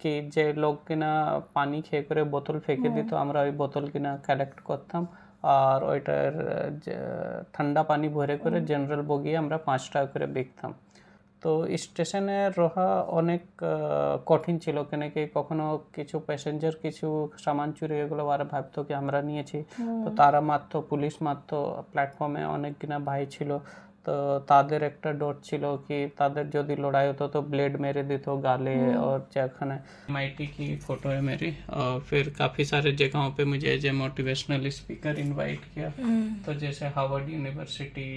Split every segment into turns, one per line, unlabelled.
কি যে লোক কিনা পানি খেয়ে করে বোতল ফেঁকে দিত আমরা ওই বোতল কিনা কালেক্ট করতাম। আর ওইটার ঠান্ডা পানি ভরে করে জেনারেল বগিয়ে আমরা পাঁচ টাকা করে বিকতাম। তো স্টেশনে রহা অনেক কঠিন ছিল। কেন কি কখনো কিছু প্যাসেঞ্জার কিছু সামান চুরি এগুলো আর ভাবতো কি আমরা নিয়েছি। তো তারা মারতো পুলিশ মারতো প্ল্যাটফর্মে অনেক কিনা ভাই ছিল। তো তাদের একটা ডট ছিল কি তাদের যদি লড়াই হতো तो ब्लेड मेरे दी तो गाले और जैखाना एम की फ़ोटो है मेरी? और फिर काफ़ी सारे जगहों पे मुझे as a motivational speaker invite किया तो जैसे हार्वर्ड यूनिवर्सिटी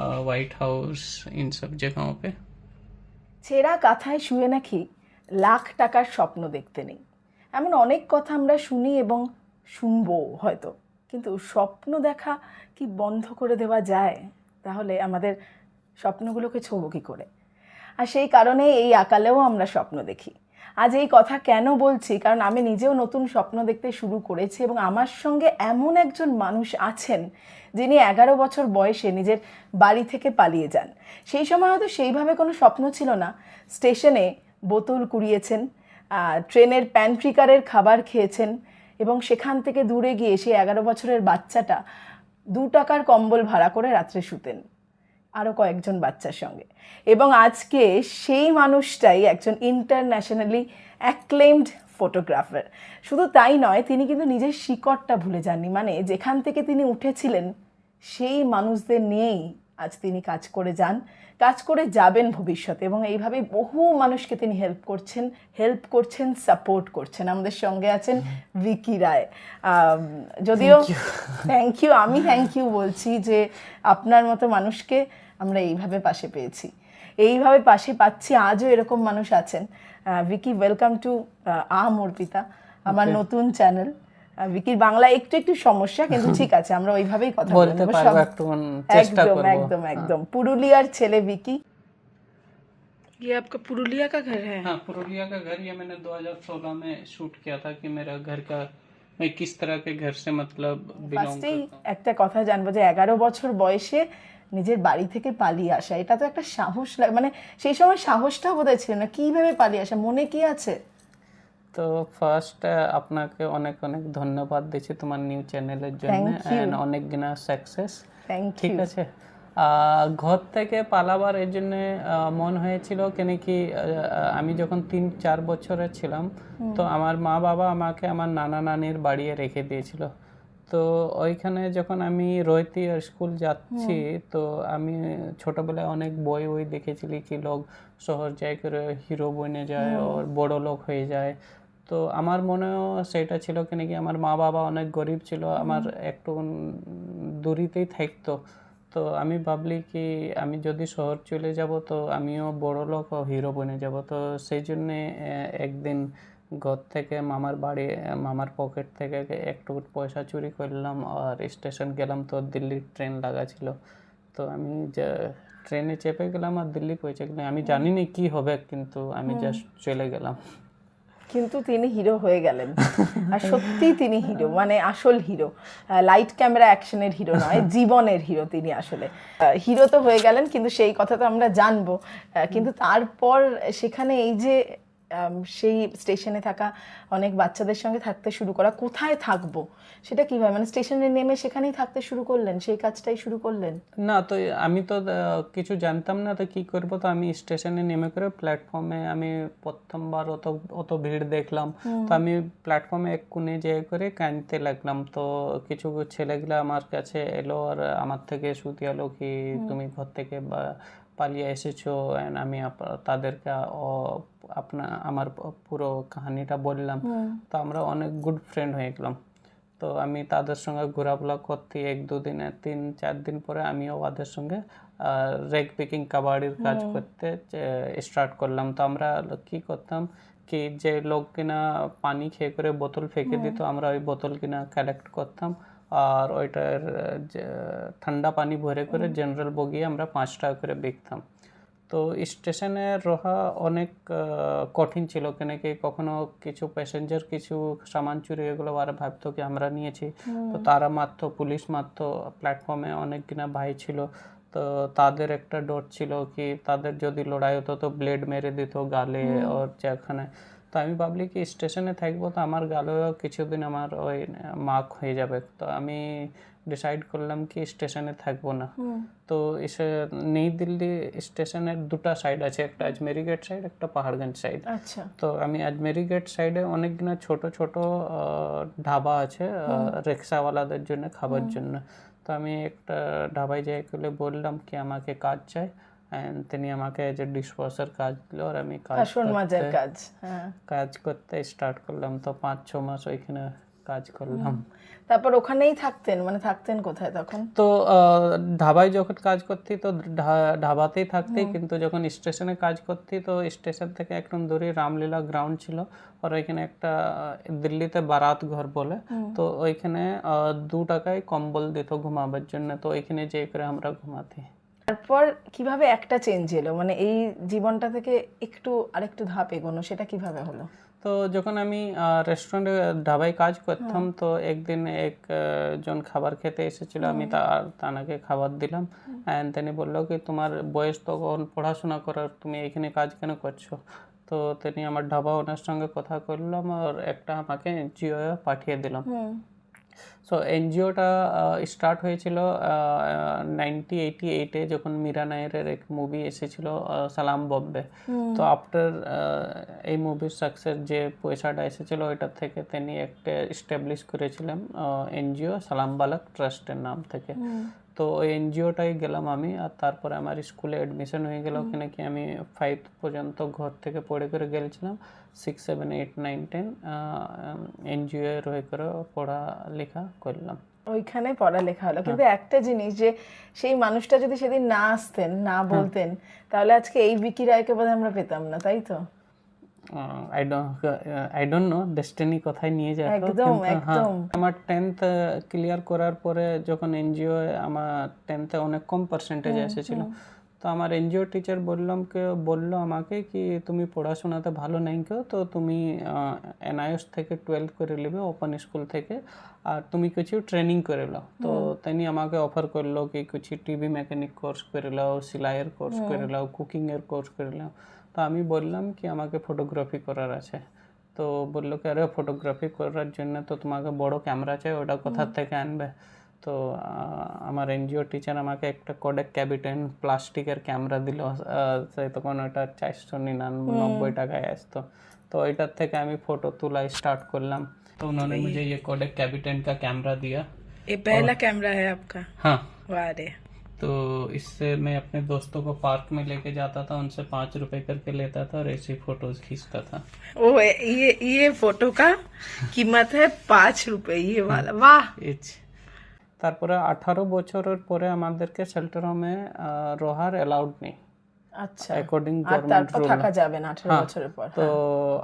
হোয়াইট হাউস ইন সব জায়গাও পে
ছেঁড়া কথায় শুয়ে নাকি লাখ টাকার স্বপ্ন দেখতে নেই। এমন অনেক কথা আমরা শুনি এবং শুনব হয়তো। কিন্তু স্বপ্ন দেখা কি বন্ধ করে দেওয়া যায়? তাহলে আমাদের স্বপ্নগুলোকে ছোবো কী করে? আর সেই কারণে এই আকালেও আমরা স্বপ্ন দেখি। আজ এই কথা কেন বলছি? কারণ আমি নিজেও নতুন স্বপ্ন দেখতে শুরু করেছি এবং আমার সঙ্গে এমন একজন মানুষ আছেন যিনি এগারো বছর বয়সে নিজের বাড়ি থেকে পালিয়ে যান। সেই সময় হয়তো সেইভাবে কোনো স্বপ্ন ছিল না। স্টেশনে বোতল কুড়িয়েছেন ট্রেনের প্যান্ট্রিকারের খাবার খেয়েছেন এবং সেখান থেকে দূরে গিয়ে সেই এগারো বছরের বাচ্চাটা দু টাকার কম্বল ভাড়া করে রাত্রে শুতেন আরও কয়েকজন বাচ্চার সঙ্গে। এবং আজকে সেই মানুষটাই একজন ইন্টারন্যাশনালি অ্যাক্লেমড ফটোগ্রাফার শুধু তাই নয়, তিনি কিন্তু নিজের শিকড়টা ভুলে যাননি। মানে যেখান থেকে তিনি উঠেছিলেন, সেই মানুষদের নিয়েই আজ তিনি কাজ করে যান কাজ করে যাবেন ভবিষ্যতে এবং এইভাবে বহু মানুষকে তিনি হেল্প করছেন হেল্প করছেন সাপোর্ট করছেন। আমাদের সঙ্গে আছেন ভিকি রায়। যদিও থ্যাংক ইউ আমি থ্যাংক ইউ বলছি যে আপনার মতো মানুষকে আমরা এইভাবে পাশে পেয়েছি। এইভাবে পাশে পাচ্ছি আজও এরকম মানুষ আছেন। Vicky welcome to I'm Arpita আমার নতুন চ্যানেল ভিকির বাংলা একটু একটু সমস্যা কিন্তু ঠিক আছে আমরা ওইভাবেই কথা বলে
বলতে
নেবো
পারবো
সব-
একটু চেষ্টা
একদম
করবো
একদম একদম পুরুলিয়ার ছেলে ভিকি
ये आपका पुरुलिया का घर है
हाँ पुरुलिया का घर ये मैंने 2016 में शूट किया था कि मेरा घर का मैं किस तरह के घर से मतलब बिलोंग
ফার্স্টেই একটা কথা জানবো যে এগারো বছর বয়সে নিজের বাড়ি থেকে পালিয়ে আসা এটা তো একটা সাহস লাগে মানে সেই সময় সাহসটা বোধহয় ছিল না কিভাবে পালিয়ে আসা মনে কি আছে
তো ফার্স্ট আপনাকে অনেক অনেক ধন্যবাদ দিচ্ছি তোমার নিউ চ্যানেলের জন্য এন্ড অনেক গিনা সাকসেস ঠিক আছে? ঘর থেকে পালাবার এর জন্য মন হয়েছিল কেন কি আমি যখন তিন চার বছরের ছিলাম তো আমার মা বাবা আমাকে আমার নানা নানির বাড়িয়ে রেখে দিয়েছিল। তো ওইখানে যখন আমি রইতি স্কুল যাচ্ছি তো আমি ছোটবেলায় অনেক বই ওই দেখেছিলি কি লোক শহর যাই করে হিরো বনে যায় ওর বড় লোক হয়ে যায়। তো আমার মনেও সেটা ছিল কেন কি আমার মা বাবা অনেক গরিব ছিল আমার একটু দূরিতেই থাকতো। তো আমি ভাবলি কি আমি যদি শহর চলে যাব তো আমিও বড় লোক ও হিরো বনে যাব। তো সেই জন্যে একদিন ঘর থেকে মামার বাড়ি মামার পকেট থেকে একটু পয়সা চুরি করলাম আর স্টেশন গেলাম তো দিল্লির ট্রেন লাগা ছিল। তো আমি যে ট্রেনে চেপে গেলাম আর দিল্লি পৌঁছে গেলাম। আমি জানি না কি হবে কিন্তু আমি জাস্ট চলে গেলাম।
কিন্তু তিনি হিরো হয়ে গেলেন। আর সত্যি তিনি হিরো মানে আসল হিরো লাইট ক্যামেরা অ্যাকশনের হিরো নয়, জীবনের হিরো তিনি আসলে। হিরো তো হয়ে গেলেন, কিন্তু সেই কথা তো আমরা জানব। কিন্তু তারপর সেখানে এই যে সেই স্টেশনে থাকা অনেক বাচ্চাদের সঙ্গে থাকতে শুরু করা। কোথায় থাকব? সেটা কীভাবে? মানে স্টেশনে নেমে সেখানেই থাকতে শুরু করলেন? সেই কাজটাই শুরু করলেন?
না তো আমি তো কিছু জানতাম না তো কি করব? তো আমি স্টেশনে নেমে করে প্ল্যাটফর্মে আমি প্রথমবার অত অত ভিড় দেখলাম। তো আমি প্ল্যাটফর্মে এক কোণে যেয়ে করে কাঁদতে লাগলাম। তো কিছু ছেলেগুলো আমার কাছে এলো আর আমার থেকে শুতিয়ালো কি তুমি ঘর থেকে বা- পালিয়ে এসেছ and আমি আপ- তাদেরকে ও- আপনা আমার পুরো কাহিনীটা বললাম। তো আমরা অনেক গুড ফ্রেন্ড হয়ে গেলাম। তো আমি তাদের সঙ্গে ঘোরাফেরা করতে এক দুদিনে তিন চার দিন পরে আমিও ওদের সঙ্গে রেগ পিকিং কাবাডির কাজ করতে স্টার্ট করলাম। তো আমরা কি করতাম কি যে লোক কিনা পানি খেয়ে করে বোতল ফেঁকে দিত আমরা ওই বোতল কিনা কালেক্ট করতাম। আর ওইটার ঠান্ডা পানি ভরে করে জেনারেল বগিয়ে আমরা পাঁচ টাকা করে বিকতাম। তো স্টেশনে রহা অনেক কঠিন ছিল। কেন কি কখনো কিছু প্যাসেঞ্জার কিছু সামান চুরি এগুলো আর ভাবতো কি আমরা নিয়েছি। তো তারা মারতো পুলিশ মারতো প্ল্যাটফর্মে অনেক কিনা ভাই ছিল। তো তাদের একটা ডর ছিল কি তাদের যদি লড়াই হতো তো ব্লেড মেরে দিত গালে ওর যেখানে। তো আমি ভাবলি কি স্টেশনে থাকব তো আমার গালেও কিছুদিন আমার ওই মার্ক হয়ে যাবে। তো আমি ডিসাইড করলাম কি স্টেশনে থাকব না। তো এসে নিউ দিল্লি স্টেশনের দুটা সাইড আছে একটা আজমেরি গেট সাইড একটা পাহাড়গঞ্জ সাইড
আচ্ছা।
তো আমি আজমেরি গেট সাইডে অনেকগুলো ছোট ছোট ঢাবা আছে রিক্সাওয়ালাদের জন্য খাবার জন্য। তো আমি একটা ঢাবায় যাই করে বললাম কি আমাকে কাজ চাই। তিনি আমাকে যে ডিশওয়াশার কাজ দিল আর আমি কাজ
বাসন মাজার কাজ হ্যাঁ।
কাজ করতে স্টার্ট করলাম তো পাঁচ ছ মাস ওইখানে কাজ করলাম।
তারপর ওখানেই থাকতেন? মানে থাকতেন কোথায় তখন?
তো ধাবায় যখন কাজ করতি তো ঢাবাতেই থাকতি কিন্তু যখন স্টেশনে কাজ করতি তো স্টেশন থেকে একদম দূরে রামলীলা গ্রাউন্ড ছিল। আর ওইখানে একটা দিল্লিতে বারাত ঘর বলে। তো ওইখানে দু টাকায় কম্বল দিত ঘুমাবার জন্য। তো ওইখানে যেয়ে করে আমরা ঘুমাতি।
তারপর কীভাবে একটা চেঞ্জ এলো? মানে এই জীবনটা থেকে একটু আরেকটু ধাপ এগোনো সেটা কীভাবে হলো?
তো যখন আমি রেস্টুরেন্টে ধাবায় কাজ করতাম তো একদিন একজন খাবার খেতে এসেছিল আমি তার তানাকে খাবার দিলাম। অ্যান্ড তিনি বলল কি তোমার বয়স তখন পড়াশোনা করার তুমি এখানে কাজ কেন করছ? তো তিনি আমার ঢাবা ওনার সঙ্গে কথা করলাম আর একটা আমাকে জিও পাঠিয়ে দিলাম সো এনজিওটা স্টার্ট হয়েছিল নাইনটি এইটি এইটে যখন মীরা নায়ারের এক মুভি এসেছিল সালাম বব্বে তো আফটার এই মুভির সাকসেস যে পয়সাটা এসেছিল ওইটার থেকে তিনি একটা স্টাবলিশ করেছিলেন এনজিও সালাম বালক ট্রাস্টের নাম থেকে। তো ওই এনজিওটাই গেলাম আমি আর তারপরে আমার স্কুলে অ্যাডমিশন হয়ে গেল। ওখানে কি আমি ফাইভ পর্যন্ত ঘর থেকে পড়ে করে গেছিলাম six seven eight nine ten NGO এর হয়ে করে পড়ালেখা করলাম।
ওইখানে পড়ালেখা হলো। কিন্তু একটা জিনিস যে সেই মানুষটা যদি সেদিন না আসতেন না বলতেন তাহলে আজকে এই বিকি রায়কে বোধহয় আমরা পেতাম না তাই তো?
I don't I don't know destiny কোথায় নিয়ে যায়
একদম একদম।
আমার টেন্থ ক্লিয়ার করার পরে যখন এনজিও আমার টেন্থে অনেক কম পার্সেন্টেজ এসেছিল তো আমার এনজিও টিচার বললাম কে বলল আমাকে কি তুমি পড়াশোনাতে ভালো নাই কেউ তো তুমি এনআইএস থেকে টুয়েলভ করে নেবে ওপেন স্কুল থেকে আর তুমি কিছু ট্রেনিং করে নাও। তো তিনি আমাকে অফার করল কি কিছু টিভি মেকানিক কোর্স করে নাও সেলাইয়ের কোর্স করে নাও কুকিংয়ের কোর্স করে নাও। তো আমি বললাম কি আমাকে ফটোগ্রাফি করার আছে তো বললো কি আরে ফটোগ্রাফি করার জন্য তো তোমাকে বড় ক্যামেরা চাই ওটা কোথা থেকে আনবে তো আহ, আমার এনজিও টিচার আমাকে একটা কোডেক ক্যাবিটেন প্লাস্টিকের ক্যামেরা দিল সেই তখন ওটা চারশো নিরানব্বই টাকায় আসতো তো ওইটার থেকে আমি ফটো তোলা স্টার্ট করলাম तो उन्होंने मुझे ये कोडेक कैबिटेन का कैमरा दिया
ये पहला कैमरा है आपका
हाँ
वाह रे
तो इससे मैं अपने दोस्तों को पार्क में लेके जाता था उनसे पाँच रुपए करके लेता था और ऐसे फोटोज खींचता था
ओ ये ये फोटो का कीमत है पाँच रुपए ये वाला वाह
ইচ তারপরে আঠারো বছরের পরে আমাদেরকে শেল্টার হোমে রোহার অ্যালাউড নেই
আচ্ছা
অ্যাকর্ডিং
আর
গভর্নমেন্ট
তারপর
রুল
থাকা যাবে না আঠারো
হ্যাঁ,
বছরের পর
তো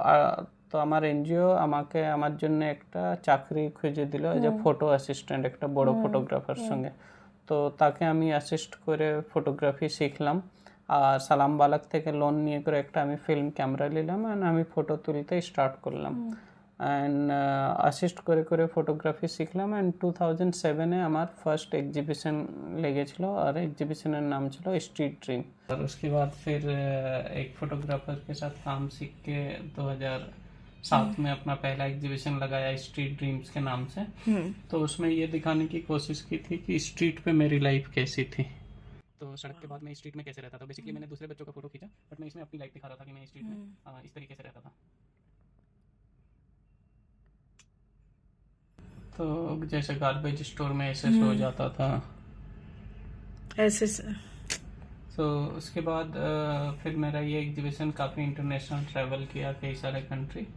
আহ, তো আমার এনজিও আমাকে আমার জন্য একটা চাকরি খুঁজে দিল যে ফটো অ্যাসিস্ট্যান্ট একটা বড় ফটোগ্রাফার সঙ্গে তো তাকে আমি অ্যাসিস্ট করে ফটোগ্রাফি শিখলাম। আর সালাম বালাক থেকে লোন নিয়ে করে একটা আমি ফিল্ম ক্যামেরা নিলাম অ্যান্ড আমি ফটো তুলতে স্টার্ট করলাম। অ্যান্ড অ্যাসিস্ট করে করে ফটোগ্রাফি শিখলাম অ্যান্ড টু থাউজেন্ড সেভেনে আমার ফার্স্ট এক্সিবিশন লেগেছিল আর এক্সিবিশনের নাম ছিল স্ট্রিট ড্রিম আর उसके বাদ फिर एक ফটোগ্রাফারকে के साथ শিখকে দু 2007 में अपना पहला एग्जीबिशन लगाया स्ट्रीट ड्रीम्स के नाम से। तो उसमें ये दिखाने की कोशिश की थी कि स्ट्रीट पे मेरी लाइफ कैसी थी। तो सड़क के बाद मैं स्ट्रीट में कैसे रहता था? बेसिकली मैंने दूसरे बच्चों का फ़ोटो खींचा बट मैं इसमें अपनी लाइफ दिखा रहा था कि मैं स्ट्रीट में इस तरीके से रहता था। तो जैसे गार्बेज स्टोर में ऐसे सो जाता था।
ऐसे से-
तो उसके बाद फिर मेरा ये एग्जीबिशन काफ़ी इंटरनेशनल ट्रैवल किया कई सारे कंट्री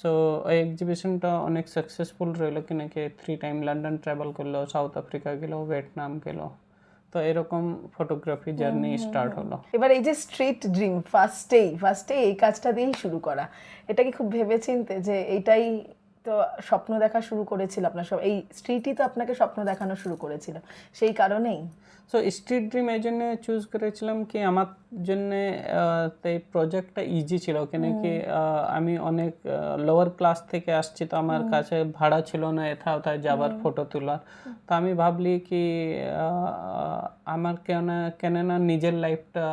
সো এই এক্সিবিশনটা অনেক সাকসেসফুল রইল কি নাকি? থ্রি টাইম লন্ডন ট্রাভেল করল সাউথ আফ্রিকা গেলো ভিয়েটনাম গেল। তো এরকম ফটোগ্রাফি জার্নি স্টার্ট হলো।
এবার এই যে স্ট্রিট ড্রিম ফার্স্টেই ফার্স্টেই এই কাজটা দিয়েই শুরু করা। এটা কি খুব ভেবেচিন্তে যে এইটাই তো স্বপ্ন দেখা শুরু করেছিল আপনার সব এই স্ট্রিটই তো আপনাকে স্বপ্ন দেখানো শুরু করেছিল। সেই কারণেই।
সো স্ট্রিট ড্রিম এই জন্য চুজ করেছিলাম কি আমার জন্য এই প্রজেক্টটা ইজি ছিল। কেন কি আমি অনেক লোয়ার ক্লাস থেকে আসছি তো আমার কাছে ভাড়া ছিল না এথা ওথায় যাবার ফটো তোলার। তো আমি ভাবলি কি আমার কেন কেন না নিজের লাইফটা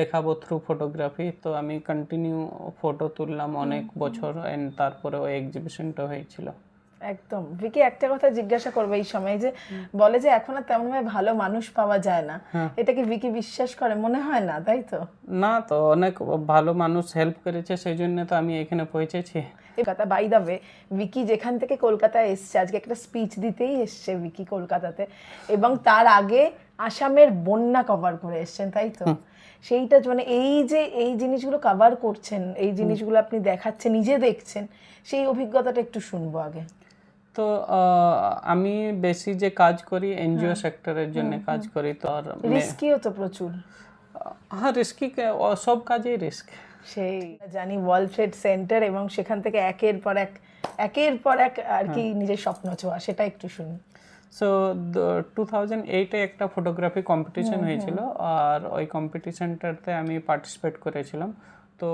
দেখাবো থ্রু ফটোগ্রাফি তো আমি কন্টিনিউ ফটো তুললাম অনেক বছর এন্ড তারপরে ওই এক্সিবিশনটা হয়েছিল।
একদম। ভিকি একটা কথা জিজ্ঞাসা করবে এই সময় যে বলে যে এখন আর তেমন ভাবে ভালো মানুষ পাওয়া যায় না। এটা কি ভিকি বিশ্বাস করে? মনে হয় না তাই তো?
না তো অনেক ভালো মানুষ হেল্প করেছে সেই জন্য তো আমি এখানে পৌঁছেছি।
কথা বাই দা ওয়ে ভিকি যেখান থেকে কলকাতায় এসছে আজকে একটা স্পিচ দিতেই এসছে ভিকি কলকাতাতে। এবং তার আগে আসামের বন্যা কভার করে এসছেন তাই তো? সেইটা মানে এই যে এই জিনিসগুলো কভার করছেন এই জিনিসগুলো আপনি দেখাচ্ছেন নিজে দেখছেন সেই অভিজ্ঞতাটা একটু শুনব আগে।
তো আমি বেশি যে কাজ করি এনজিও সেক্টরের জন্য কাজ করি তো আর
রিস্কিও তো প্রচুর।
হ্যাঁ রিস্কি সব কাজেই রিস্ক
সেই জানি ওয়ার্ল্ড ট্রেড সেন্টার এবং সেখান থেকে একের পর এক একের পর এক আর কি নিজের স্বপ্ন ছোঁয়া সেটা একটু শুনি।
সো টু থাউজেন্ড এইটে একটা ফটোগ্রাফি কম্পিটিশন হয়েছিল আর ওই কম্পিটিশনটাতে আমি পার্টিসিপেট করেছিলাম। তো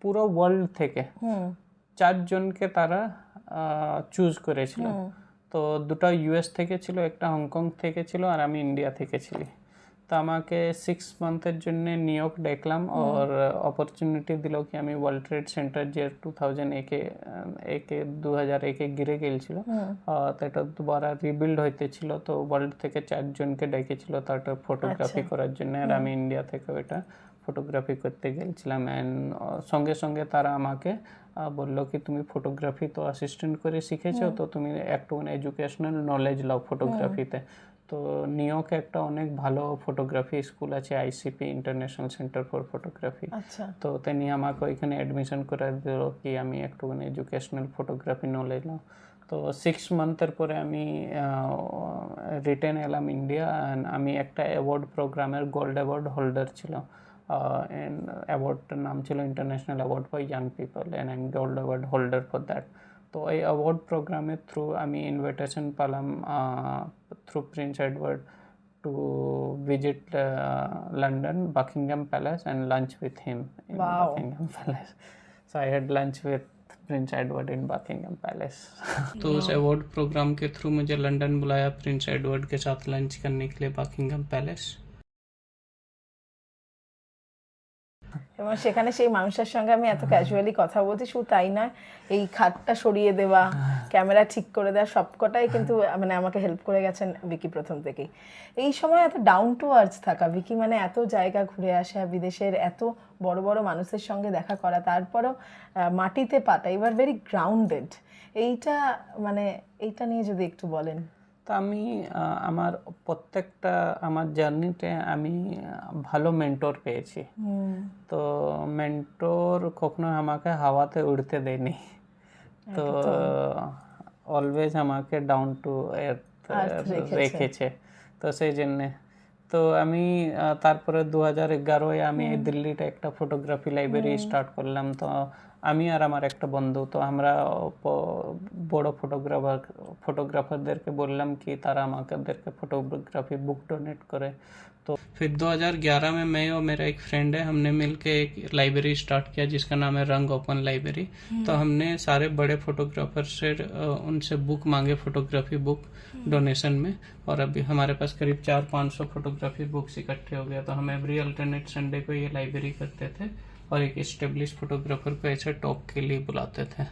পুরো ওয়ার্ল্ড থেকে চারজনকে তারা চুজ করেছিল। তো দুটো ইউএস থেকে ছিল একটা হংকং থেকে ছিল আর আমি ইন্ডিয়া থেকে ছিলি। তো আমাকে সিক্স মান্থের জন্য ইয়র্ক দেখলাম আর অপরচুনিটি দিল কি আমি ওয়ার্ল্ড ট্রেড সেন্টার যে টু থাউজেন্ড একে একে দু হাজার একে গিরে গেছিল তো এটা দুবারা রিবিল্ড হইতেছিল তো ওয়ার্ল্ড থেকে চারজনকে ডেকেছিল তারটা ফটোগ্রাফি করার জন্য। আর আমি ইন্ডিয়া থেকে ওইটা ফটোগ্রাফি করতে গেছিলাম অ্যান্ড সঙ্গে সঙ্গে তারা আমাকে বলল কি তুমি ফটোগ্রাফি তো অ্যাসিস্ট্যান্ট করে শিখেছো তো তুমি একটু এডুকেশনাল নলেজ লাও ফটোগ্রাফিতে তো নিউইয়র্কে একটা অনেক ভালো ফটোগ্রাফি স্কুল আছে ICP International Center for
Photography
তো তিনি আমাকে ওইখানে অ্যাডমিশন করে দিল কি আমি একটুখানি এডুকেশনাল ফটোগ্রাফি নলেজ নাও। তো সিক্স মান্থের পরে আমি রিটার্ন এলাম ইন্ডিয়া অ্যান্ড আমি একটা অ্যাওয়ার্ড প্রোগ্রামের গোল্ড অ্যাওয়ার্ড হোল্ডার ছিলাম। অ্যান্ড অ্যাওয়ার্ডটার নাম ছিল international award for young people and I gold award holder for that तो ये अवार्ड प्रोग्राम थ्रू आम्ही invitation Palam through Prince Edward to visit London Buckingham Palace and lunch with him in in palace so I had lunch with Prince Edward in Buckingham Palace तो उस award programme के through मुझे London बुलाया Prince Edward के साथ lunch करने के लिए बकिंगम पैलेस
এবং সেখানে সেই মানুষের সঙ্গে আমি এত ক্যাজুয়ালি কথা বলছি শুধু তাই নয় এই খাটটা সরিয়ে দেওয়া ক্যামেরা ঠিক করে দেওয়া সবকটাই কিন্তু মানে আমাকে হেল্প করে গেছেন ভিকি প্রথম থেকেই। এই সময় এত ডাউন টু আর্থ থাকা ভিকি মানে এত জায়গা ঘুরে আসা বিদেশের এত বড় বড় মানুষের সঙ্গে দেখা করা তারপরও মাটিতে পাতা এবার ভেরি গ্রাউন্ডেড এইটা মানে এইটা নিয়ে যদি একটু বলেন।
তো আমি আমার প্রত্যেকটা আমার জার্নিতে আমি ভালো মেন্টর পেয়েছি। তো মেন্টর কখনো আমাকে হাওয়াতে উড়তে দেয়নি। তো অলওয়েজ আমাকে ডাউন টু এর্থ রেখেছে। তো সেই জন্যে। তো আমি তারপরে দু হাজার এগারোয় আমি দিল্লিতে একটা ফটোগ্রাফি লাইব্রেরি স্টার্ট করলাম। তো আমি আর আমার একটা বন্ধু তো আমরা প- বড় ফটোগ্রাফার ফটোগ্রাফারদেরকে বললাম কি তারা আমাদেরকে ফটোগ্রাফি बुक डोनेट करे तो फिर 2011 में मैं और मेरा एक फ्रेंड है हमने मिलके एक लाइब्रेरी स्टार्ट किया जिसका नाम है रंग ओपन लाइब्रेरी तो हमने सारे बड़े फोटोग्राफर से अ, उनसे बुक मांगे फोटोग्राफी बुक डोनेशन में और अभी हमारे पास करीब चार पाँच सौ फोटोग्राफी बुक्स इकट्ठे हो गया तो हम एवरी अल्टरनेट संडे को ये लाइब्रेरी करते थे और एक स्टेब्लिश फोटोग्राफर को ऐसे टॉक के लिए बुलाते थे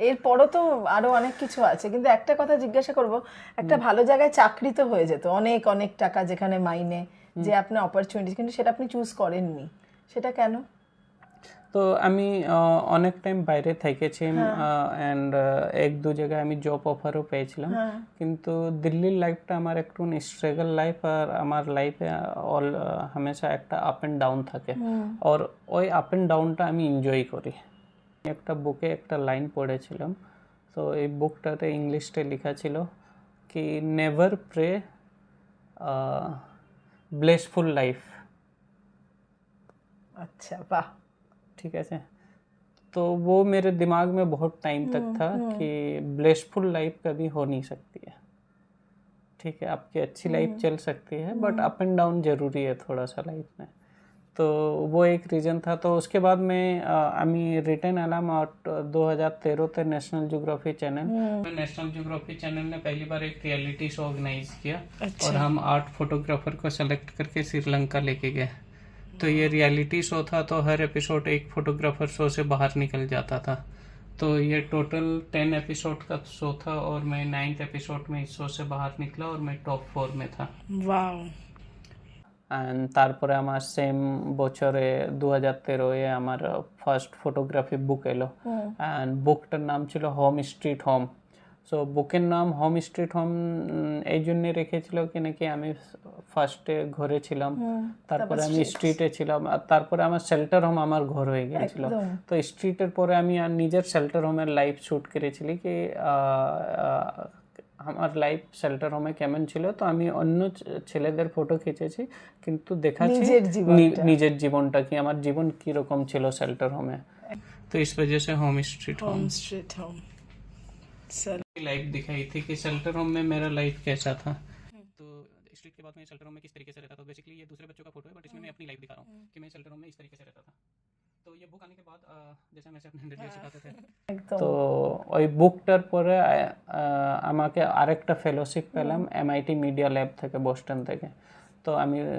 এরপরও তো আরো অনেক কিছু আছে কিন্তু একটা কথা জিজ্ঞাসা করব একটা ভালো জায়গায় চাকরি তো হয়ে যেত অনেক অনেক টাকা যেখানে মাইনে যে আপনার অপরচুনিটি কিন্তু সেটা আপনি চুজ করেননি সেটা কেন
তো আমি অনেক টাইম বাইরে থেকেছি অ্যান্ড এক দু জায়গায় আমি জব অফারও পেয়েছিলাম। কিন্তু দিল্লির লাইফটা আমার একটু স্ট্রাগল লাইফ আর আমার লাইফে অল হামেশা একটা আপ অ্যান্ড ডাউন থাকে। আর ওই আপ অ্যান্ড ডাউনটা আমি এনজয় করি। একটা বুকে একটা লাইন পড়েছিলাম। তো এই বুকটাতে ইংলিশটা লেখা ছিল কি নেভার প্রে ব্লেসফুল লাইফ
আচ্ছা বাহ।
ठीक है तो वो मेरे दिमाग में बहुत टाइम तक हम्म, था हम्म। कि ब्लेसफुल लाइफ कभी हो नहीं सकती है। ठीक है आपकी अच्छी हम्म। लाइफ चल सकती है बट अप एंड डाउन ज़रूरी है थोड़ा सा लाइफ में। तो वो एक रीज़न था। तो उसके बाद मैं अमी रिटर्न अलाम आउट दो हज़ार तेरह थे नेशनल जोग्राफी चैनल। तो नेशनल जोग्राफी चैनल ने पहली बार एक रियलिटी शो ऑर्गेनाइज किया अच्छा। और हम आर्ट फोटोग्राफर को सेलेक्ट करके श्रीलंका लेके गए। तो ये रियलिटी शो था तो हर एपिसोड एक फोटोग्राफर शो से बाहर निकल जाता था तो ये टोटल टेन एपिसोड का शो था और मैं नाइन्थ एपिसोड में इस शो से बाहर निकला और मैं टॉप फोर में था
ওয়াও
অ্যান্ড তারপরে আমার সেম বছরে দু হাজার তেরোয় আমার ফার্স্ট ফটোগ্রাফি বুক এলো অ্যান্ড বুকটার নাম ছিল হোম স্ট্রিট হোম সো বুকের নাম হোম স্ট্রিট হোম এই জন্য রেখেছিল কি নাকি আমি ফার্স্টে ঘরে ছিলাম। তারপরে আমি স্ট্রিটে ছিলাম। আর তারপরে আমার শেল্টার হোম আমার ঘর হয়ে গিয়েছিল। তো স্ট্রিটের পরে আমি আর নিজের শেল্টার হোমের লাইফ শ্যুট করেছিলি কি আমার লাইফ শেল্টার হোমে কেমন ছিল। তো আমি অন্য ছেলেদের ফটো খেঁচেছি কিন্তু দেখাচ্ছি
নিজের জীবনটা।
কি আমার জীবন কীরকম ছিল শেল্টার হোমে তো ইস
ওজে
home
street home street
home life दिखाई थी कि शेल्टर होम में मेरा लाइफ कैसा था तो स्ट्रीट के बाद में शेल्टर होम में किस तरीके से रहता था बेसिकली ये दूसरे बच्चों का फोटो है बट इसमें मैं अपनी लाइफ दिखा रहा हूँ कि मैं शेल्टर होम में इस तरीके से रहता था तो ये बुक आने के बाद अ, जैसे हम ऐसे अपने हंड्रेड सिखाते थे
একদম
তো ওই বুকটার পরে আহ, আমাকে আরেকটা ফেলোশিপ পেলাম এমআইটি মিডিয়া ল্যাব থেকে বোস্টন থেকে তো আমি আহ,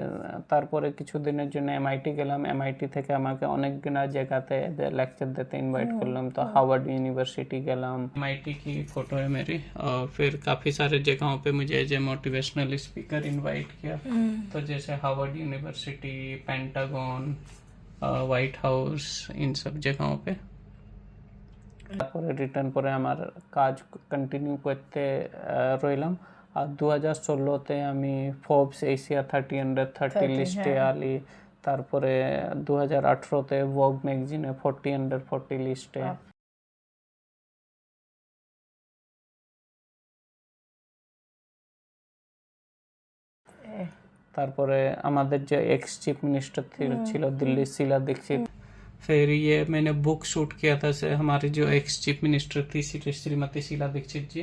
তারপরে কিছুদিনের জন্য এমআইটি গেলাম এমআইটি থেকে আমাকে অনেক দিন জায়গাতে লেকচার দিতে ইনভাইট করলাম তো हार्वर्ड यूनिवर्सिटी गलम एमआईटी की फ़ोटो है मेरी और फिर काफ़ी सारे जगहों पे मुझे as a motivational speaker invite किया तो जैसे Harvard university Pentagon White House इन सब जगहों पे তারপরে রিটার্ন করে আমার কাজ কন্টিনিউ করতে আহ, রইলাম আর দু হাজার ষোলোতে আমি Forbes Asia thirty hundred thirty লিস্টে আলি। তারপরে দু হাজার আঠেরোতে ভোগ ম্যাগজিনে ফোর্টি হান্ড্রেড ফোর্টি লিস্টে তারপরে আমাদের যে এক্স চিফ মিনিস্টার ছিল দিল্লি শিলা দীক্ষিত। फिर ये मैंने बुक शूट किया था से हमारे जो एक्स चीफ मिनिस्टर थी श्री- श्रीमती शीला दीक्षित जी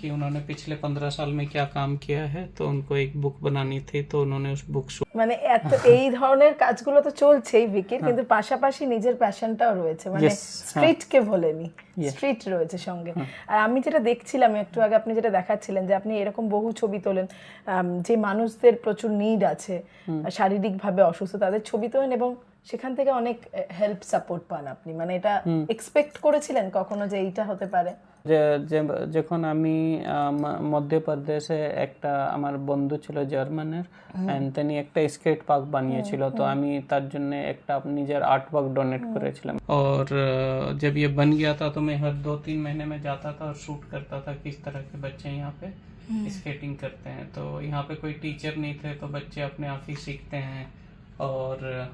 कि उन्होंने पिछले पंद्रह साल में क्या काम किया है तो उनको एक बुक बनानी थी तो उन्होंने उस बुक शूट
মানে এত এই ধরনের কাজগুলো তো চলছেই ভিকির কিন্তু পাশাপাশি নিজের প্যাশনটাও রয়েছে মানে
Yes,
স্ট্রিট কে ভোলেনি স্ট্রিট রয়েছে সঙ্গে আর আমি যেটা দেখছিলাম একটু আগে আপনি যেটা দেখাচ্ছিলেন যে আপনি এরকম বহু ছবি তোলেন আম, যে মানুষদের প্রচুর নিড আছে শারীরিকভাবে অসুস্থ তাদের ছবি তোলেন এবং সেখান থেকে অনেক হেল্প সাপোর্ট পান আপনি মানে এটা এক্সপেক্ট করেছিলেন কখনো যে এইটা হতে পারে
যে যে- যখন আমি আহ, ম- মধ্যপ্রদেশে একটা আমার বন্ধু ছিল জার্মানের and তিনি একটা স্কেট পার্ক বানিয়েছিল তো আমি তার জন্য একটা নিজের আর্ট ওয়ার্ক ডোনেট করেছিলাম और अ, जब ये बन गया था तो मैं हर दो तीन महीने में जाता था और शूट करता था किस तरह के बच्चे यहाँ पे स्केटिंग करते हैं तो यहाँ पे कोई टीचर नहीं थे तो बच्चे अपने आप ही सीखते हैं और अ,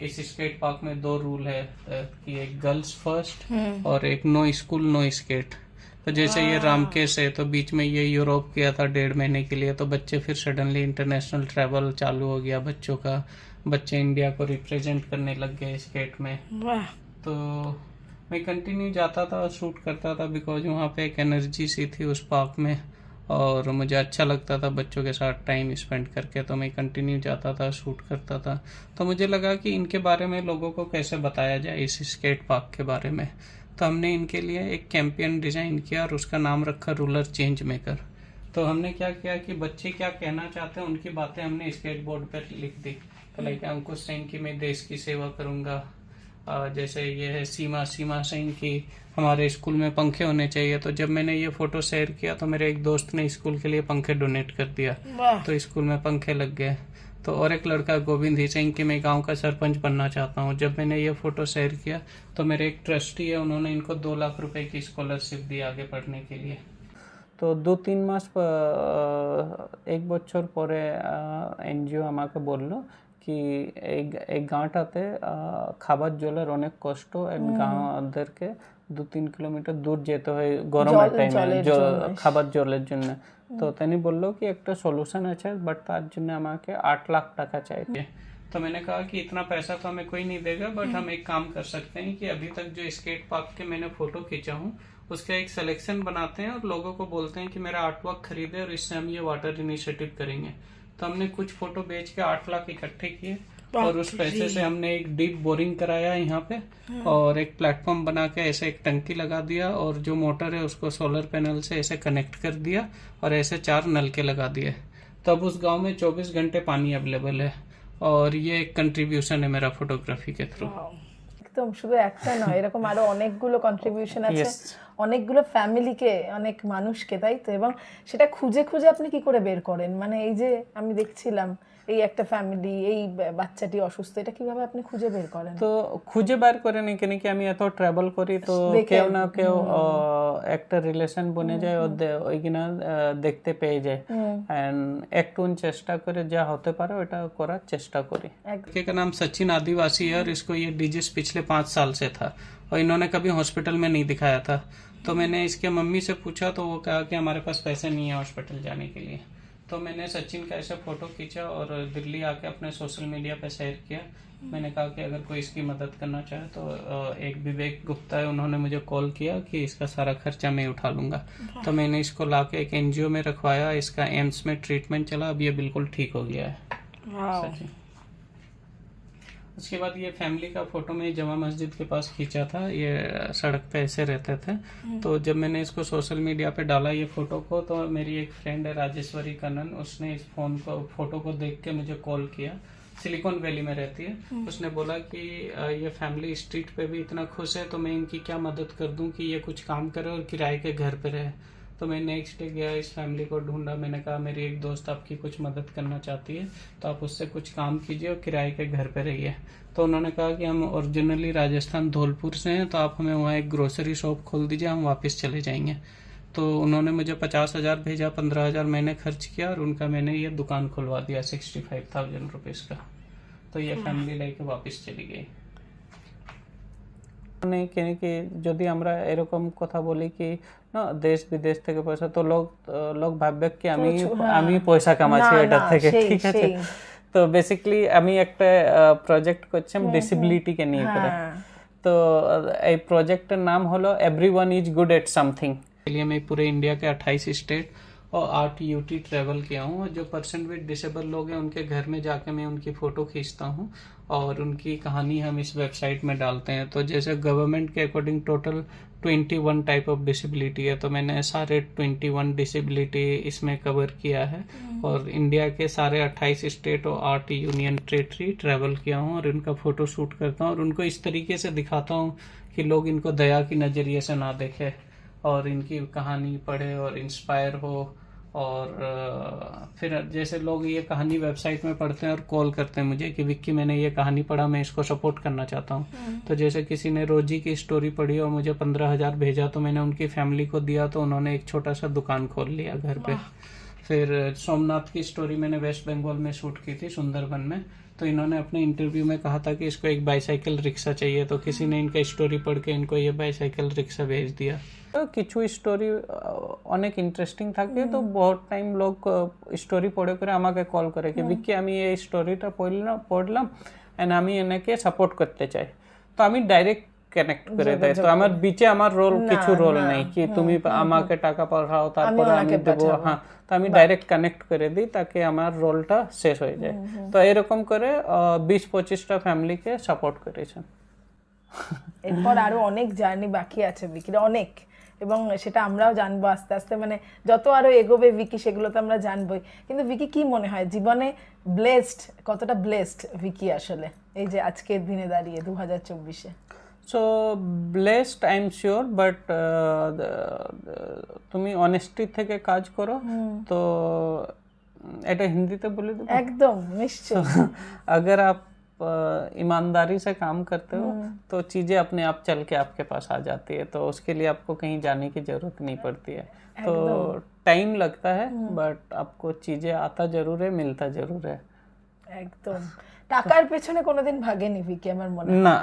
इस स्केट पार्क में दो रूल है कि एक गर्ल्स फ़र्स्ट और एक नो स्कूल नो स्केट। तो जैसे ये रामकेश है तो बीच में ये यूरोप गया था डेढ़ महीने के लिए तो बच्चे फिर सडनली इंटरनेशनल ट्रैवल चालू हो गया बच्चों का। बच्चे इंडिया को रिप्रेजेंट करने लग गए स्केट में। तो मैं कंटिन्यू जाता था और शूट करता था बिकॉज़ वहाँ पे एक एनर्जी सी थी उस पार्क में। और मुझे अच्छा लगता था बच्चों के साथ टाइम स्पेंड करके तो मैं कंटिन्यू जाता था शूट करता था। तो मुझे लगा कि इनके बारे में लोगों को कैसे बताया जाए इस स्केट पार्क के बारे में। तो हमने इनके लिए एक कैंपियन डिज़ाइन किया और उसका नाम रखा रूलर चेंज मेकर तो हमने क्या किया कि बच्चे क्या कहना चाहते हैं, उनकी बातें हमने स्केट बोर्ड पर लिख दी। तो लाइक अंकुश सिंह की, मैं देश की सेवा करूँगा। जैसे ये है सीमा सीमा सिंह की हमारे स्कूल में पंखे होने चाहिए तो जब मैंने ये फोटो शेयर किया तो मेरे एक दोस्त ने स्कूल के लिए पंखे डोनेट कर दिया
বাহ
तो स्कूल में पंखे लग गए तो और एक लड़का गोविंद ही सिंह की मैं गांव का सरपंच बनना चाहता हूँ जब मैंने ये फोटो शेयर किया तो मेरे एक ट्रस्टी है उन्होंने इनको दो लाख रुपए की स्कॉलरशिप दी आगे पढ़ने के लिए তো দু তিন মাস প- এক বছর পরে এনজিও আমাকে বলল কি এই এই গাঁটাতে আহ, খাবার জলের অনেক কষ্ট and গাঁদেরকে দু তিন কিলোমিটার দূর যেতে হয় গরমের
জল-
টাইমে
জলের জন্য।
খাবার জলের জন্য তো তিনি বললো কি একটা সলিউশন আছে বাট তার জন্য আমাকে আট লাখ টাকা চাইছে तो मैंने कहा कि इतना पैसा तो हमें कोई नहीं देगा बट हम एक काम कर सकते हैं कि अभी तक जो स्केट पार्क के मैंने फोटो खींचा हूँ उसका एक सिलेक्शन बनाते हैं और लोगों को बोलते हैं कि मेरा आर्ट वर्क खरीदे और इससे हम ये वाटर इनिशिएटिव करेंगे तो हमने कुछ फोटो बेच के आठ लाख इकट्ठे किए और उस पैसे से हमने एक डीप बोरिंग कराया यहाँ पे और एक प्लेटफॉर्म बना के ऐसे एक टंकी लगा दिया और जो मोटर है उसको सोलर पैनल से ऐसे कनेक्ट कर दिया और ऐसे चार नलके लगा दिए तब उस गांव में 24 घंटे पानी अवेलेबल है और ये एक कंट्रीब्यूशन है मेरा फोटोग्राफी के थ्रू
একদম শুধু একটা নয় এরকম আরো অনেকগুলো কন্ট্রিবিউশন আছে
Yes.
অনেকগুলো ফ্যামিলিকে অনেক মানুষকে তাই তো এবং সেটা খুঁজে খুঁজে আপনি কি করে বের করেন মানে এই যে আমি দেখছিলাম এই একটা ফ্যামিলি এই বা- বাচ্চাটি অসুস্থ এটা কিভাবে আপনি খুঁজে বের করেন
তো খুঁজে বার করে নি কেন কি আমি এত ট্রাভেল করি তো
দেখে,
কেউ না কেউ আহ, একটা রিলেশন বনে যায় ও দে- ওইখানে আহ, দেখতে পেয়ে যায় এন্ড একটু চেষ্টা করে যা হতে পারে ওটা করার চেষ্টা করি
একদম।
लड़के का नाम सचिन आदिवासी है और इसको ये डिजीज पिछले पाँच साल से था और इन्होंने कभी हॉस्पिटल में नहीं दिखाया था तो मैंने इसके मम्मी से पूछा तो वो कहा कि हमारे पास पैसे नहीं है हॉस्पिटल जाने के लिए। तो मैंने सचिन का ऐसे फ़ोटो खींचा और दिल्ली आके अपने सोशल मीडिया पे शेयर किया। मैंने कहा कि अगर कोई इसकी मदद करना चाहे तो एक विवेक गुप्ता है उन्होंने मुझे कॉल किया कि इसका सारा खर्चा मैं उठा लूँगा। तो मैंने इसको ला के एक एनजीओ में रखवाया इसका एम्स में ट्रीटमेंट चला अब ये बिल्कुल ठीक हो गया है। सच में। उसके बाद ये फैमिली का फ़ोटो में जमा मस्जिद के पास खींचा था ये सड़क पे ऐसे रहते थे। तो जब मैंने इसको सोशल मीडिया पे डाला ये फ़ोटो को तो मेरी एक फ्रेंड है राजेश्वरी कनन उसने इस फ़ोन को फ़ोटो को देख के मुझे कॉल किया। सिलिकॉन वैली में रहती है। उसने बोला कि ये फैमिली स्ट्रीट पे भी इतना खुश है तो मैं इनकी क्या मदद कर दूँ कि ये कुछ काम करे और किराए के घर पे रहे? तो मैं नेक्स्ट डे गया इस फैमिली को ढूंढा मैंने कहा मेरी एक दोस्त आपकी कुछ मदद करना चाहती है तो आप उससे कुछ काम कीजिए और किराए के घर पे रहिए तो उन्होंने कहा कि हम ओरिजिनली राजस्थान धौलपुर से हैं तो आप हमें वहाँ एक ग्रोसरी शॉप खोल दीजिए हम वापस चले जाएंगे तो उन्होंने मुझे पचास हजार भेजा पंद्रह हजार मैंने खर्च किया और उनका मैंने ये दुकान खुलवा दिया सिक्सटी फाइव थाउजेंड रुपीज़ का तो ये फैमिली लेके वापस चली गई নেই কেন কি যদি আমরা এরকম কথা বলি কি না দেশ বিদেশ থেকে পয়সা তো লোক লোক ভাববে কি আমি আমি পয়সা কামাচ্ছি
না,
এটা
না,
থেকে
সেই,
ঠিক আছে
সেই।
তো বেসিক্যালি আমি একটা প্রজেক্ট করছিলাম ডিসেবিলিটি কে নিয়ে করে
হ্যাঁ।
তো আহ, এই প্রজেক্টের নাম হলো everyone is good at something के लिए मैं पूरे इंडिया के 28 स्टेट और आठ यूटी ट्रेवल किया हूँ और जो पर्सन विद डिसेबल लोग हैं उनके घर में जाके मैं उनकी फोटो खींचता हूँ और उनकी कहानी हम इस वेबसाइट में डालते हैं। तो जैसे गवर्नमेंट के according total 21 type of disability है तो मैंने सारे 21 डिसेबिलिटी इसमें कवर किया है। और इंडिया के सारे 28 स्टेट और आठ यूनियन टेरेटरी ट्रैवल किया हूँ और इनका फ़ोटो शूट करता हूँ। और उनको इस तरीके से दिखाता हूँ कि लोग इनको दया की नज़रिए से ना देखें और इनकी कहानी पढ़े और इंस्पायर हो। और फिर जैसे लोग ये कहानी वेबसाइट में पढ़ते हैं और कॉल करते हैं मुझे कि विक्की मैंने ये कहानी पढ़ा मैं इसको सपोर्ट करना चाहता हूँ। तो जैसे किसी ने रोजी की स्टोरी पढ़ी और मुझे पंद्रह हज़ार भेजा तो मैंने उनकी फैमिली को दिया तो उन्होंने एक छोटा सा दुकान खोल लिया घर पे। फिर सोमनाथ की स्टोरी मैंने वेस्ट बंगाल में शूट की थी सुंदरबन में। तो इन्होंने अपने इंटरव्यू में कहा था कि इसको एक बाईसाइकिल रिक्शा चाहिए तो किसी ने इनका स्टोरी पढ़ के इनको ये बाईसाइकिल रिक्शा भेज दिया তো কিছু স্টোরি অনেক ইন্টারেস্টিং থাকে তো বহুত টাইম লোক স্টোরি পড়ে করে আমাকে কল করে কি বিকি আমি এই স্টোরিটা পড়লাম পড়লাম এন্ড আমি এনাকে সাপোর্ট করতে চাই তো আমি ডাইরেক্ট কানেক্ট করে দেয়। তো আমার বিচে আমার রোল কিছু রোল নেই কি তুমি আমাকে টাকা পাঠাও তারপরে আমি দেবো হ্যাঁ তো আমি ডাইরেক্ট কানেক্ট করে দিই তাকে আমার রোলটা শেষ হয়ে যায়। তো এরকম করে বিশ পঁচিশটা ফ্যামিলিকে সাপোর্ট করেছেন।
এরপর আরও অনেক জার্নি বাকি আছে বিকির অনেক। এবং সেটা আমরাও জানব আস্তে আস্তে। মানে যত আরও এগোবে ভিকি সেগুলো তো আমরা জানবোই। কিন্তু ভিকি কি মনে হয়? জীবনে ব্লেসড কতটা ব্লেসড ভিকি আসলে? এই যে আজকের দিনে দাঁড়িয়ে দু হাজার চব্বিশে।
so blessed I am sure but তুমি অনেস্টি থেকে কাজ করো তো এটা হিন্দিতে বলে দেবো
একদম নিশ্চয়
अगर आप अ, ईमानदारी से काम करते हो तो चीजें अपने आप चल के आपके पास आ जाती है तो उसके लिए आपको कहीं जाने की जरूरत नहीं पड़ती है तो टाइम लगता है बट आपको चीजें आता जरूर है मिलता जरूर है
একদম টাকার পেছনে কোনোদিন ভাগেনি ভিকি আমার মনে
না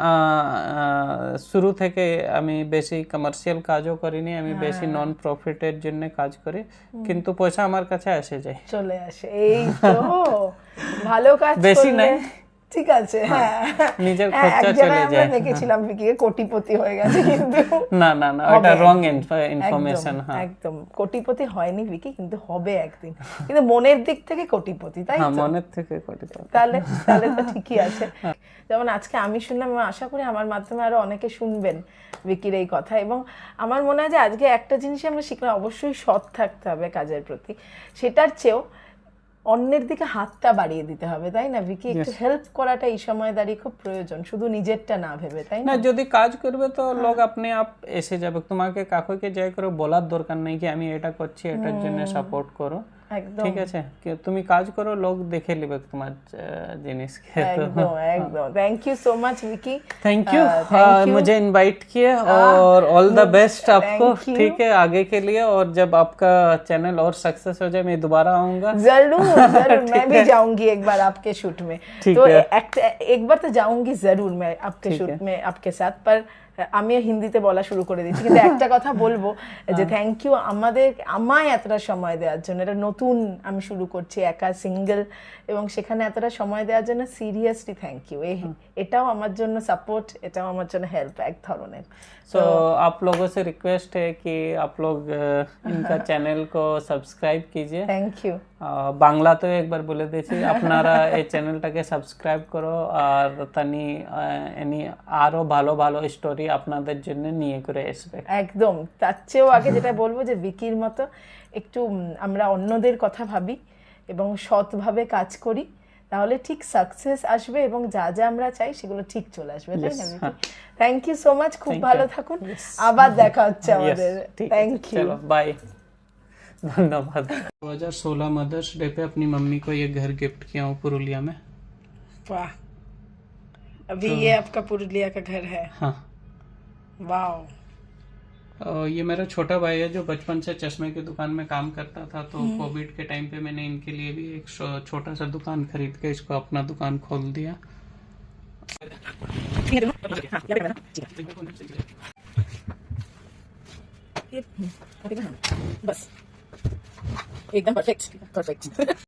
শুরু থেকে আমি বেশি কমার্শিয়াল কাজও করিনি আমি বেশি নন প্রফিটের জন্য কাজ করি কিন্তু পয়সা আমার কাছে আসে যায়।
চলে আসে। এই তো ভালো কাজ
বেশি নাই।
ঠিক আছে হ্যাঁ
নিজের
হ্যাঁ,
খরচা চলে
আমরা
যায়।
দেখেছিলাম বিকিকে কোটিপতি হয়ে গেছে কিন্তু
না না না ওটা রং ইনফরমেশন হ্যাঁ।
একদম। কোটিপতি হয়নি বিকি কিন্তু হবে একদিন। কিন্তু মনের দিক থেকে কোটিপতি তাই
হ্যাঁ
তো?
মনের থেকে কোটি টাকা।
তাহলে তাহলে তো ঠিকই আছে। যেমন আজকে আমি শুনলাম আশা করি আমার মাধ্যমে আরও অনেকে শুনবেন বিকির এই কথা এবং আমার মনে হয় যে আজকে একটা জিনিস আমরা শিখলাম অবশ্যই সৎ থাকতে হবে কাজের প্রতি। সেটার চেয়েও অন্যের দিকে হাতটা বাড়িয়ে দিতে হবে তাই না বিকি একটু হেল্প করাটা এই সময় দাঁড়িয়ে খুব প্রয়োজন শুধু নিজেরটা না ভেবে তাই না
না? যদি কাজ করবে তো লোক আপনি আপ এসে যাবে। তোমাকে কাকুকে যাই করে বলার দরকার নেই কি আমি এটা করছি এটার জন্য সাপোর্ট করো।
একদম
ঠিক আছে কি তুমি কাজ করো লোক দেখে নেবে তোমার আহ, জিনিসকে তো
একদম একদম thank you so much Vicky
thank you
Uh, thank you.
मुझे इनवाइट किए और ऑल द बेस्ट आपको
thank you.
ठीक है आगे के लिए और जब आपका चैनल और सक्सेस हो जाए मैं दोबारा आऊंगा
जरूर जरूर मैं भी जाऊंगी एक बार आपके शूट में
ठीक
तो
है।
एक, एक बार तो जाऊंगी जरूर मैं आपके
ठीक
शूट
है।
में आपके साथ पर আমিও হিন্দিতে বলা শুরু করে দিচ্ছি কিন্তু একটা কথা বলবো যে
হ্যাঁ।
থ্যাংক ইউ আমাদের আমায় এতটা সময় দেওয়ার জন্য এটা নতুন আমি শুরু করছি একা সিঙ্গেল এবং সেখানে এতটা সময় দেওয়ার জন্য সিরিয়াসলি থ্যাংক ইউ এটাও আমার জন্য সাপোর্ট এটাও আমার জন্য হেল্প এক ধরনের
तो आप लोगों से रिक्वेस्ट है कि आप लोग अ, इनका चैनल को सब्सक्राइब कीजिए
থ্যাংক ইউ
আহ, বাংলাতেও একবার বলে দিয়েছি আপনারা এই চ্যানেলটাকে সাবস্ক্রাইব করো আর তানি আহ, এনি আরো ভালো ভালো স্টোরি আপনাদের জন্য নিয়ে করে আসবে
একদম তার চেয়েও আগে যেটা বলবো যে বিকির মতো একটু উম, আমরা অন্যদের কথা ভাবি এবং সৎভাবে কাজ করি তাহলে ঠিক সাকসেস আসবে এবং যা যা আমরা চাই সেগুলো ঠিক চলে আসবে তাই না Vicky thank you so much খুব ভালো থাকুন আবার দেখা হচ্ছে
Yes,
আমাদের
ঠিক আছে,
থ্যাংক ইউ
चलो बाय धन्यवाद 2016 मदर्स डे पे अपनी मम्मी को ये घर गिफ्ट किया हूँ पुरुलिया में
वाह अभी ये आपका पुरुलिया का घर है
हाँ
वाह
ये मेरा छोटा भाई है जो बचपन से चश्मे की दुकान में काम करता था तो कोविड के टाइम पे मैंने इनके लिए भी एक छोटा सा दुकान खरीद के इसको अपना दुकान खोल दिया।
बस। एकदम परफेक्ट परफेक्ट